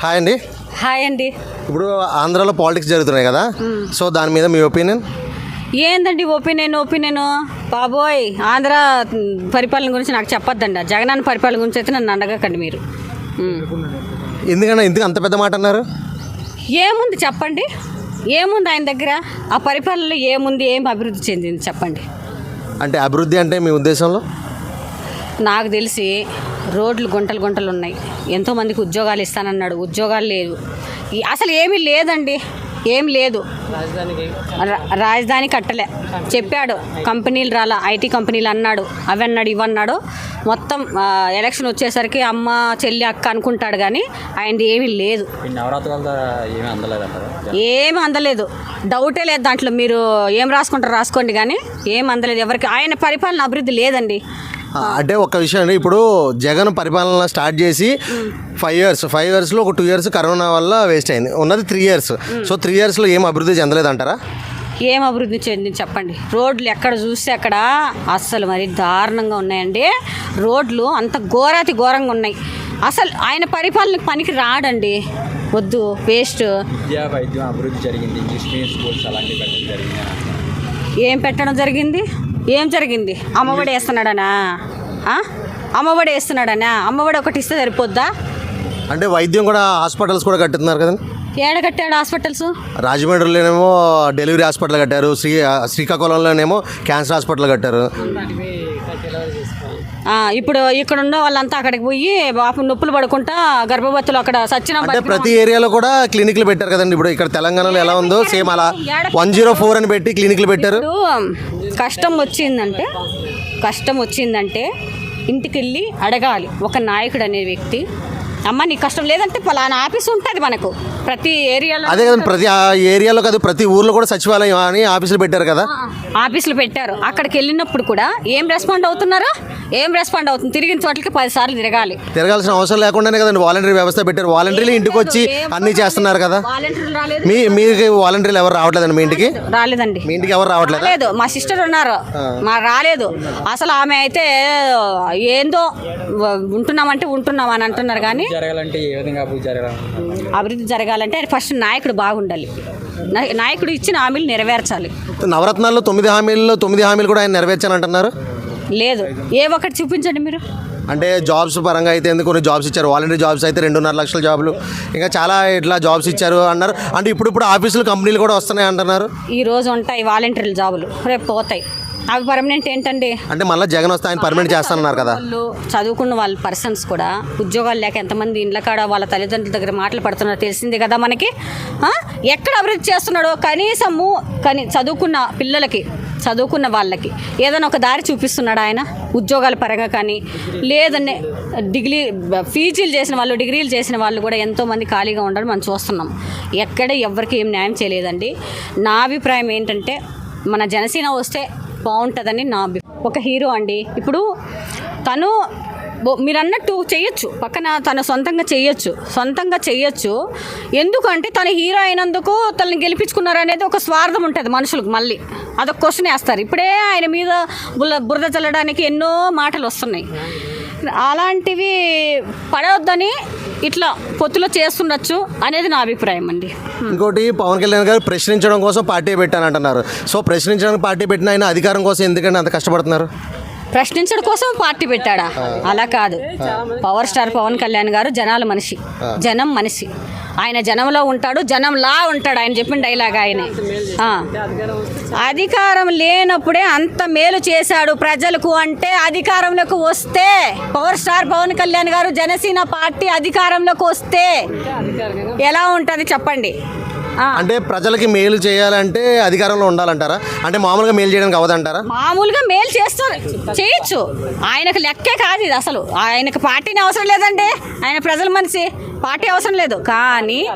Hi అండి. Hi అండి. ఇప్పుడు ఆంధ్రాలో పాలిటిక్స్ జరుగుతున్నాయి కదా. సో దాని మీద మీ ఒపీనియన్? ఏందండి ఒపీనియన్ ఒపీనియన్? బాబోయ్ ఆంధ్ర పరిపాలన గురించి నాకు చెప్పొద్దండి. జగనన్న పరిపాలన గురించి అయితే నన్ను అడగకండి మీరు. మ్. ఎందుకన్నా ఎందుకు అంత పెద్ద మాట అన్నారు? ఏముంది చెప్పండి? ఏముంది ఆయన దగ్గర? ఆ పరిపాలనలో ఏముంది ఏం అభివృద్ధి చెందింది చెప్పండి. అంటే అభివృద్ధి అంటే మీ ఉద్దేశంలో? నాకు తెలిసి రోడ్లు గుంటలు గుంటలు ఉన్నాయి. ఎంతోమందికి ఉద్యోగాలు ఇస్తానన్నాడు. ఉద్యోగాలు లేదు అసలు ఏమీ లేదండి. ఏం లేదు. రాజధాని కట్టలే. చెప్పాడు. కంపెనీలు రాలా. ఐటీ కంపెనీలు అన్నాడు. అవి అన్నాడు ఇవి అన్నాడు. మొత్తం ఎలక్షన్ వచ్చేసరికి అమ్మ చెల్లి అక్క అనుకుంటాడు కానీ ఆయనది ఏమీ లేదు. ఏమీ అందలేదు. డౌటే లేదు దాంట్లో. మీరు ఏం రాసుకుంటారో రాసుకోండి కానీ ఏం అందలేదు. ఎవరికి ఆయన పరిపాలన అభివృద్ధి లేదండి. అంటే ఒక విషయం అండి. ఇప్పుడు జగన్ పరిపాలన స్టార్ట్ చేసి ఫైవ్ ఇయర్స్ ఫైవ్ ఇయర్స్లో ఒక టూ ఇయర్స్ కరోనా వల్ల వేస్ట్ అయింది. ఉన్నది త్రీ ఇయర్స్ సో త్రీ ఇయర్స్లో ఏం అభివృద్ధి చెందలేదంటారా ఏం అభివృద్ధి చెందింది చెప్పండి. రోడ్లు ఎక్కడ చూస్తే అక్కడ అస్సలు మరి దారుణంగా ఉన్నాయండి. రోడ్లు అంత ఘోరాతి ఘోరంగా ఉన్నాయి. అసలు ఆయన పరిపాలనకు పనికి రాడండి. వద్దు వేస్ట్. విద్యా వైద్యం అభివృద్ధి జరిగింది ఇంగ్లీష్ స్కూల్స్ అలాంటివి పెట్టడం జరిగింది? అని అంటున్నారు. ఏం పెట్టడం జరిగింది? ఏం జరిగింది? అమ్మఒడి వేస్తున్నాడనా? అమ్మఒడి వేస్తున్నాడనా? అమ్మఒడి ఒకటి ఇస్తే సరిపోద్దా? అంటే వైద్యం కూడా హాస్పిటల్స్ కూడా కట్టుతున్నారు కదండి. ఏడ కట్టాడు హాస్పిటల్స్? రాజమండ్రిలోనేమో డెలివరీ హాస్పిటల్ కట్టారు శ్రీ శ్రీకాకుళంలోనేమో క్యాన్సర్ హాస్పిటల్ కట్టారు. ఇప్పుడు ఇక్కడ ఉన్న వాళ్ళంతా అక్కడికి పోయి పాపం నొప్పులు పడుకుంటా గర్భవతులు అక్కడ సచ్చిన ప్రతి ఏరియాలో కూడా క్లినిక్లు పెట్టారు కదండి. ఇప్పుడు ఇక్కడ తెలంగాణలో ఎలా ఉందో సేమ్ అలా వన్ జీరో ఫోర్ అని పెట్టి క్లినిక్లు పెట్టారు. కష్టం వచ్చిందంటే కష్టం వచ్చిందంటే ఇంటికి వెళ్ళి అడగాలి. ఒక నాయకుడు అనే వ్యక్తి అమ్మ నీకు కష్టం లేదంటే పలానా ఆఫీస్ ఉంటుంది మనకు. ప్రతి ఏరియాలో అదే కదండి ప్రతి ఆ ఏరియాలో కాదు ప్రతి ఊర్లో కూడా సచివాలయం అని ఆఫీసులు పెట్టారు కదా. ఆఫీసులు పెట్టారు. అక్కడికి వెళ్ళినప్పుడు కూడా ఏం రెస్పాండ్ అవుతున్నారు ఏం రెస్పాండ్ అవుతుంది? తిరిగిన చోట్లకి పది సార్లు తిరగాలి. తిరగాల్సిన అవసరం లేకుండానే కదండి వాలంటరీ వ్యవస్థ పెట్టారు. వాలంటీర్లు ఇంటికి వచ్చి అన్నీ చేస్తున్నారు కదా. వాలంటీర్లు రాలేదు. మీ మీకు వాలంటీర్లు ఎవరు రావట్లేదండి మీ ఇంటికి? రాలేదండి. మీ ఇంటికి ఎవరు రావట్లేదా? రాలేదు. మా సిస్టర్ ఉన్నారు. మా రాలేదు. అసలు ఆమె అయితే ఏందో ఉంటున్నామంటే ఉంటున్నాం అని అంటున్నారు కానీ జరగాలంటే ఏ విధంగా అభివృద్ధి జరగాలంటున్నారు అభివృద్ధి జరగాలంటే ఫస్ట్ నాయకుడు బాగుండాలి. నాయకుడు ఇచ్చిన హామీలు నెరవేర్చాలి. నవరత్నాల్లో తొమ్మిది హామీల్లో తొమ్మిది హామీలు కూడా ఆయన నెరవేర్చానంటున్నారు? లేదు. ఏ ఒక్కటి చూపించండి మీరు. అంటే జాబ్స్ పరంగా అయితే ఎందుకు కొన్ని జాబ్స్ ఇచ్చారు? వాలంటీర్ జాబ్స్ అయితే రెండున్నర లక్షల జాబులు. ఇంకా చాలా ఇట్లా జాబ్స్ ఇచ్చారు అన్నారు. అంటే ఇప్పుడు ఇప్పుడు ఆఫీసులు కంపెనీలు కూడా వస్తున్నాయి అంటున్నారు ఈ రోజు ఉంటాయి వాలంటీర్ల జాబులు. రేపు పోతాయి. అవి పర్మనెంట్ ఏంటండి? అంటే మళ్ళీ జగన్ వస్తే ఆయన పర్మనెంట్ చేస్తానన్నారు కదా. వాళ్ళు చదువుకున్న వాళ్ళ పర్సన్స్ కూడా ఉద్యోగాలు లేక ఎంతమంది ఇండ్ల కాడ వాళ్ళ తల్లిదండ్రుల దగ్గర మాటలు పడుతున్నారో తెలిసింది కదా మనకి? ఆ? ఎక్కడ అభివృద్ధి చేస్తున్నాడో కనీసము కనీ చదువుకున్న పిల్లలకి చదువుకున్న వాళ్ళకి ఏదైనా ఒక దారి చూపిస్తున్నాడు ఆయన? ఉద్యోగాల పరంగా కానీ లేదనే డిగ్రీ పీజీలు చేసిన వాళ్ళు డిగ్రీలు చేసిన వాళ్ళు కూడా ఎంతోమంది ఖాళీగా ఉండడం మనం చూస్తున్నాం. ఎక్కడ ఎవరికి ఏం న్యాయం చేయలేదండి. నా అభిప్రాయం ఏంటంటే మన జనసేన వస్తే బాగుంటుందని నా ఒక హీరో అండి. ఇప్పుడు తను మీరు అన్నట్టు చేయొచ్చు. పక్కన తను సొంతంగా చేయొచ్చు. సొంతంగా చేయొచ్చు. ఎందుకంటే తను హీరో అయినందుకు తనని గెలిపించుకున్నారు అనేది ఒక స్వార్థం ఉంటుంది మనుషులకు మళ్ళీ. అదొక క్వశ్చన్ వేస్తారు. ఇప్పుడే ఆయన మీద బురద చల్లడానికి ఎన్నో మాటలు వస్తున్నాయి. అలాంటివి పడవద్దని ఇట్లా పొత్తులో చేస్తుండొచ్చు అనేది నా అభిప్రాయం అండి. ఇంకోటి పవన్ కళ్యాణ్ గారు ప్రశ్నించడం కోసం పార్టీ పెట్టానంటున్నారు. సో ప్రశ్నించడానికి పార్టీ పెట్టిన ఆయన అధికారం కోసం ఎందుకంటే అంత కష్టపడుతున్నారు? ప్రశ్నించడం కోసం పార్టీ పెట్టాడా? అలా కాదు. పవర్ స్టార్ పవన్ కళ్యాణ్ గారు జనాల మనిషి. జనం మనిషి. ఆయన జనంలో ఉంటాడు జనంలా ఉంటాడు ఆయన చెప్పిన డైలాగ్ ఆయనే. అధికారం లేనప్పుడే అంత మేలు చేశాడు ప్రజలకు అంటే అధికారంలోకి వస్తే పవర్ స్టార్ పవన్ కళ్యాణ్ గారు జనసేన పార్టీ అధికారంలోకి వస్తే ఎలా ఉంటుంది చెప్పండి. అంటే ప్రజలకి మేలు చేయాలంటే అధికారంలో ఉండాలంటారా? అంటే మామూలుగా మేలు చేయడానికి అవదంటారా? మామూలుగా మేలు చేస్తూ చేయొచ్చు. ఆయనకు లెక్కే కాదు ఇది అసలు. ఆయనకు పార్టీని అవసరం లేదండి. ఆయన ప్రజల మనిషి. పార్టీ అవసరం లేదు. కానీ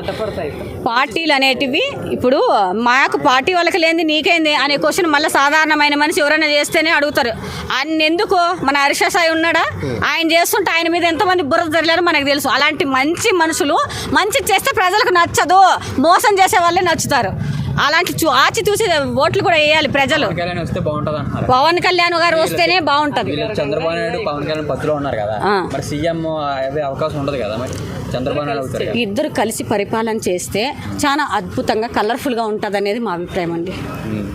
పార్టీలు అనేటివి ఇప్పుడు మాకు పార్టీ వాళ్ళకి లేనిది నీకేంది అనే క్వశ్చన్ మళ్ళీ సాధారణమైన మనిషి ఎవరైనా చేస్తేనే అడుగుతారు. ఆయన ఎందుకు మన హర్ష సాయి ఉన్నాడా? ఆయన చేస్తుంటే ఆయన మీద ఎంతమంది బుర్ర జరిగారో మనకు తెలుసు. అలాంటి మంచి మనుషులు మంచి చేస్తే ప్రజలకు నచ్చదు. మోసం చేసే వాళ్ళే నచ్చుతారు. అలాంటి చూ ఆచి చూసి ఓట్లు కూడా వేయాలి ప్రజలు. పవన్ కళ్యాణ్ గారు వస్తేనే బాగుంటుంది. చంద్రబాబు నాయుడు పవన్ కళ్యాణ్ ఉన్నారు కదా. మరి సీఎం అవకాశం ఉండదు కదా మరి. చంద్రబాబు నాయుడు. ఇద్దరు కలిసి పరిపాలన చేస్తే చాలా అద్భుతంగా కలర్ఫుల్గా ఉంటుంది అనేది మా అభిప్రాయం అండి.